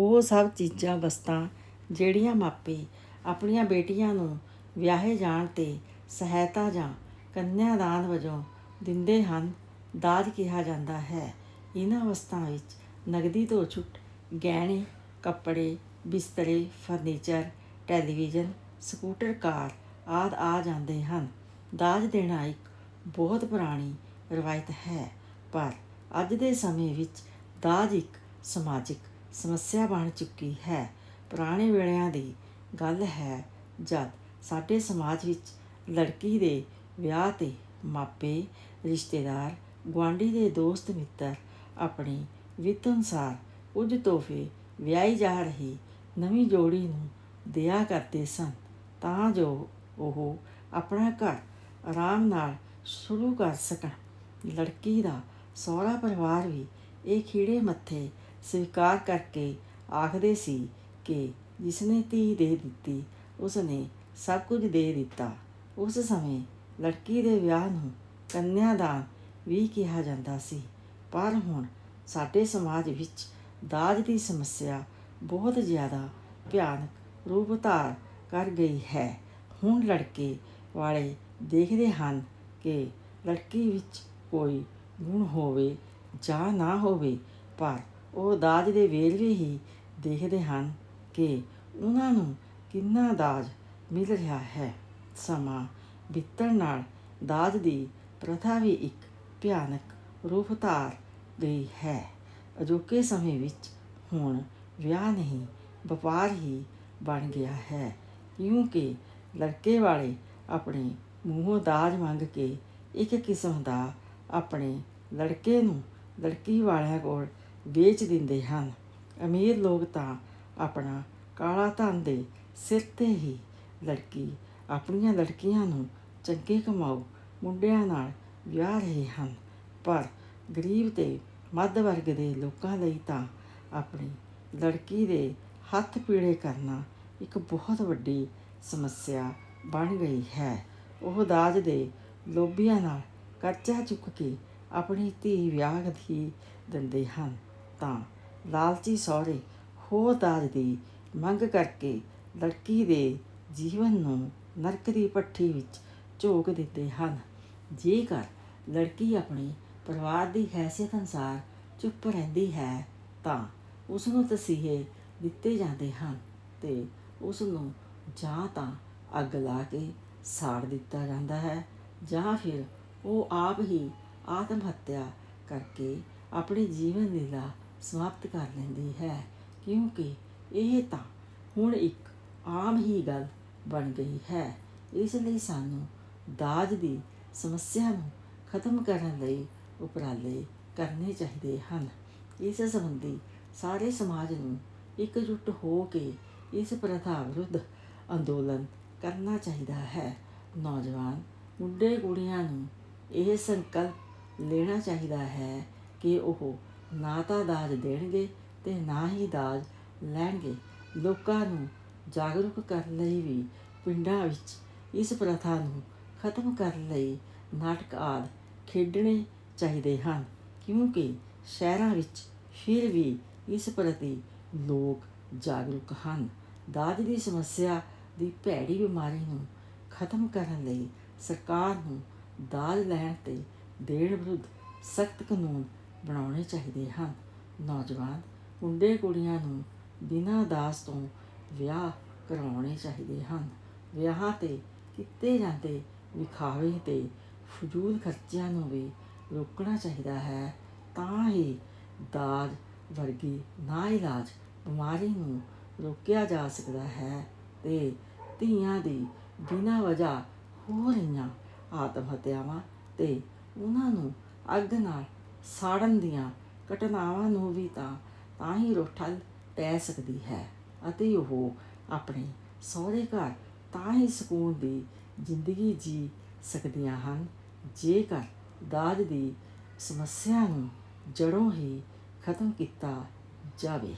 ਉਹ ਸਭ ਚੀਜ਼ਾਂ, ਵਸਤਾਂ ਜਿਹੜੀਆਂ ਮਾਪੇ ਆਪਣੀਆਂ ਬੇਟੀਆਂ ਨੂੰ ਵਿਆਹੇ ਜਾਣ ਤੇ ਸਹਾਇਤਾ ਜਾਂ ਕੰਨਿਆਦਾਨ ਵਜੋਂ ਦਿੰਦੇ ਹਨ, ਦਾਜ ਕਿਹਾ ਜਾਂਦਾ ਹੈ। ਇਹਨਾਂ ਵਸਤਾਂ ਵਿੱਚ ਨਗਦੀ ਤੋਂ ਛੁੱਟ ਗਹਿਣੇ, ਕੱਪੜੇ, ਬਿਸਤਰੇ, ਫਰਨੀਚਰ, ਟੈਲੀਵਿਜ਼ਨ, ਸਕੂਟਰ, ਕਾਰ ਆਦਿ ਆ ਜਾਂਦੇ ਹਨ। ਦਾਜ ਦੇਣਾ ਇੱਕ ਬਹੁਤ ਪੁਰਾਣੀ ਰਵਾਇਤ ਹੈ, ਪਰ ਅੱਜ ਦੇ ਸਮੇਂ ਵਿੱਚ ਦਾਜ ਇੱਕ ਸਮਾਜਿਕ ਸਮੱਸਿਆ ਬਣ ਚੁੱਕੀ ਹੈ। ਪੁਰਾਣੇ ਵੇਲਿਆਂ ਦੀ ਗੱਲ ਹੈ, ਜਦ ਸਾਡੇ ਸਮਾਜ ਵਿੱਚ ਲੜਕੀ ਦੇ ਵਿਆਹ ਤੇ ਮਾਪੇ, ਰਿਸ਼ਤੇਦਾਰ, ਗੁਆਂਢੀ ਦੇ ਦੋਸਤ ਮਿੱਤਰ ਆਪਣੀ ਵਿੱਤ ਅਨੁਸਾਰ ਕੁਝ ਤੋਹਫੇ ਵਿਆਹੀ ਜਾ ਰਹੀ ਨਵੀਂ ਜੋੜੀ ਨੂੰ ਦਿਆ ਕਰਦੇ ਸਨ, ਤਾਂ ਜੋ ਉਹ ਆਪਣਾ ਘਰ ਆਰਾਮ ਨਾਲ ਸ਼ੁਰੂ ਕਰ ਸਕਣ। ਲੜਕੀ ਦਾ ਸਹੁਰਾ ਪਰਿਵਾਰ ਵੀ ਇਹ ਖੀੜੇ ਮੱਥੇ ਸਵੀਕਾਰ ਕਰਕੇ ਆਖਦੇ ਸੀ ਕਿ ਜਿਸਨੇ ਧੀ ਦੇ ਦਿੱਤੀ, ਉਸਨੇ ਸਭ ਕੁਝ ਦੇ ਦਿੱਤਾ। ਉਸ ਸਮੇਂ ਲੜਕੀ ਦੇ ਵਿਆਹ ਨੂੰ ਕੰਨਿਆਦਾਨ ਵੀ ਕਿਹਾ ਜਾਂਦਾ ਸੀ। ਪਰ ਹੁਣ ਸਾਡੇ ਸਮਾਜ ਵਿੱਚ ਦਾਜ ਦੀ ਸਮੱਸਿਆ ਬਹੁਤ ਜ਼ਿਆਦਾ ਭਿਆਨਕ ਰੂਪ ਧਾਰ ਕਰ ਗਈ ਹੈ। ਹੁਣ ਲੜਕੇ ਵਾਲੇ ਦੇਖਦੇ ਹਨ ਕਿ ਲੜਕੀ ਵਿੱਚ ਕੋਈ ਗੁਣ ਹੋਵੇ ਜਾਂ ਨਾ ਹੋਵੇ, ਪਰ ਉਹ ਦਾਜ ਦੇ ਵੇਰਵੇ ਹੀ ਦੇਖਦੇ ਹਨ ਕਿ ਉਹਨਾਂ ਨੂੰ ਕਿੰਨਾ ਦਾਜ ਮਿਲ ਰਿਹਾ ਹੈ। ਸਮਾਂ ਬੀਤਣ ਨਾਲ ਦਾਜ ਦੀ ਪ੍ਰਥਾ ਵੀ ਇੱਕ ਭਿਆਨਕ ਰੂਪ ਧਾਰ ਗਈ ਹੈ। ਅਜੋਕੇ ਸਮੇਂ ਵਿੱਚ ਹੁਣ ਵਿਆਹ ਨਹੀਂ, ਵਪਾਰ ਹੀ ਬਣ ਗਿਆ ਹੈ। ਕਿਉਂਕਿ ਲੜਕੇ ਵਾਲੇ ਆਪਣੇ ਮੂੰਹੋਂ ਦਾਜ ਮੰਗ ਕੇ ਇੱਕ ਕਿਸਮ ਦਾ ਆਪਣੇ ਲੜਕੇ ਨੂੰ ਲੜਕੀ ਵਾਲਿਆਂ ਕੋਲ ਵੇਚ ਦਿੰਦੇ ਹਨ। ਅਮੀਰ ਲੋਕ ਤਾਂ ਆਪਣਾ ਕਾਲਾ ਧਨ ਦੇ ਸਿਰ ਤੇ ਹੀ ਲੜਕੀ ਆਪਣੀਆਂ ਲੜਕੀਆਂ ਨੂੰ ਚੰਗੇ ਕਮਾਊ ਮੁੰਡਿਆਂ ਨਾਲ ਵਿਆਹ ਰਹੇ ਹਨ। ਪਰ ਗਰੀਬ ਤੇ ਮੱਧ ਵਰਗ ਦੇ ਲੋਕਾਂ ਲਈ ਤਾਂ ਆਪਣੀ ਲੜਕੀ ਦੇ ਹੱਥ ਪੀੜੇ ਕਰਨਾ ਇੱਕ ਬਹੁਤ ਵੱਡੀ ਸਮੱਸਿਆ ਬਣ ਗਈ ਹੈ। ਉਹ ਦਾਜ ਦੇ ਲੋਭੀਆਂ ਨਾਲ ਕਰਜ਼ਾ ਚੁੱਕ ਕੇ ਆਪਣੀ ਧੀ ਵਿਆਹ ਦੀ ਦਿੰਦੇ ਹਨ। ਤਾਂ ਲਾਲਚੀ ਸਹੁਰੇ ਹੋਰ ਦਾਜ ਦੀ ਮੰਗ ਕਰਕੇ ਲੜਕੀ ਦੇ ਜੀਵਨ ਨੂੰ ਨਰਕ ਦੀ ਪੱਠੀ ਵਿੱਚ ਝੋਕ ਦਿੰਦੇ ਹਨ। ਜੇਕਰ ਲੜਕੀ ਆਪਣੀ ਪਰਿਵਾਰ ਦੀ ਹੈਸੀਅਤ ਅਨੁਸਾਰ ਚੁੱਪ ਰਹਿੰਦੀ ਹੈ, ਤਾਂ ਉਸ ਨੂੰ ਤਸੀਹੇ ਦਿੱਤੇ ਜਾਂਦੇ ਹਨ ਤੇ ਉਸ ਨੂੰ ਜਾਂ ਤਾਂ ਅੱਗ ਲਾ ਕੇ ਸਾੜ ਦਿੱਤਾ ਜਾਂਦਾ ਹੈ ਜਾਂ ਫਿਰ ਉਹ ਆਪ ਹੀ ਆਤਮ ਹੱਤਿਆ ਕਰਕੇ ਆਪਣੇ ਜੀਵਨ ਲੀਲਾ ਸਮਾਪਤ ਕਰ ਲੈਂਦੀ ਹੈ, ਕਿਉਂਕਿ ਇਹ ਤਾਂ ਹੁਣ ਇੱਕ ਆਮ ਹੀ ਗੱਲ ਬਣ ਗਈ ਹੈ। ਇਸ ਲਈ ਸਾਨੂੰ ਦਾਜ ਦੀ ਸਮੱਸਿਆ ਨੂੰ ਖਤਮ ਕਰਨ ਲਈ ਉਪਰਾਲੇ ਕਰਨੇ ਚਾਹੀਦੇ ਹਨ। ਇਸ ਸੰਬੰਧੀ ਸਾਰੇ ਸਮਾਜ ਨੂੰ ਇਕਜੁੱਟ ਹੋ ਕੇ ਇਸ ਪ੍ਰਥਾ ਵਿਰੁੱਧ ਅੰਦੋਲਨ ਕਰਨਾ ਚਾਹੀਦਾ ਹੈ। ਨੌਜਵਾਨ ਮੁੰਡੇ ਕੁੜੀਆਂ ਨੂੰ ਇਹ ਸੰਕਲਪ ਲੈਣਾ ਚਾਹੀਦਾ ਹੈ ਕਿ ਉਹ ਨਾ ਤਾਂ ਦਾਜ ਦੇਣਗੇ ਤੇ ਨਾ ਹੀ ਦਾਜ ਲੈਣਗੇ। ਲੋਕਾਂ ਨੂੰ ਜਾਗਰੂਕ ਕਰਨ ਲਈ ਵੀ ਪਿੰਡਾਂ ਵਿੱਚ ਇਸ ਪ੍ਰਥਾ ਨੂੰ ਖਤਮ ਕਰਨ ਲਈ ਨਾਟਕ ਆਦਿ ਖੇਡਣੇ ਚਾਹੀਦੇ ਹਨ, ਕਿਉਂਕਿ ਸ਼ਹਿਰਾਂ ਵਿੱਚ ਫਿਰ ਵੀ ਇਸ ਪ੍ਰਤੀ ਲੋਕ ਜਾਗਰੂਕ ਹਨ। ਦਾਜ ਦੀ ਸਮੱਸਿਆ ਦੀ ਭੈੜੀ ਬਿਮਾਰੀ ਨੂੰ ਖਤਮ ਕਰਨ ਲਈ ਸਰਕਾਰ ਨੂੰ ਦਾਜ ਲੈਣ ਤੇ ਦੇਣ ਵਿਰੁੱਧ ਸਖਤ ਕਾਨੂੰਨ ਬਣਾਉਣੇ ਚਾਹੀਦੇ ਹਨ। ਨੌਜਵਾਨ, ਮੁੰਡੇ ਕੁੜੀਆਂ ਨੂੰ ਬਿਨਾਂ ਦਾਜ ਤੋਂ ਵਿਆਹ ਕਰਵਾਉਣੇ ਚਾਹੀਦੇ ਹਨ। ਵਿਆਹਾਂ ਤੇ ਕੀਤੇ ਜਾਂਦੇ ਵਿਖਾਵੇ ਤੇ ਫਜ਼ੂਲ ਖਰਚਿਆਂ ਨੂੰ ਵੀ ਰੋਕਣਾ ਚਾਹੀਦਾ ਹੈ, ਤਾਂ ਹੀ ਦਾਜ ਵਰਗੀ ਨਾ ਇਲਾਜ ਬਿਮਾਰੀ ਨੂੰ ਰੋਕਿਆ ਜਾ ਸਕਦਾ ਹੈ ਤੇ ਧੀਆਂ ਦੀ ਬਿਨਾਂ ਵਜ੍ਹਾ ਹੋ ਰਹੀਆਂ ਆਤਮ ਹੱਤਿਆਵਾਂ ਤੇ ਉਹਨਾਂ ਨੂੰ ਅੱਗ ਨਾਲ ਸਾੜਨ ਦੀਆਂ ਘਟਨਾਵਾਂ ਨੂੰ ਵੀ ਤਾਂ ਤਾਂ ਹੀ ਰੋਠਲ ਪੈ ਸਕਦੀ ਹੈ ਅਤੇ ਉਹ ਆਪਣੇ ਸਹੁਰੇ ਘਰ ਤਾਂ ਹੀ ਸਕੂਨ ਦੀ ਜ਼ਿੰਦਗੀ ਜੀ ਸਕਦੀਆਂ ਹਨ। ਜੇਕਰ ਦਾਜ ਦੀ ਸਮੱਸਿਆ ਨੂੰ ਜੜੋਂ ਹੀ ਖਤਮ ਕੀਤਾ ਜਾਵੇ।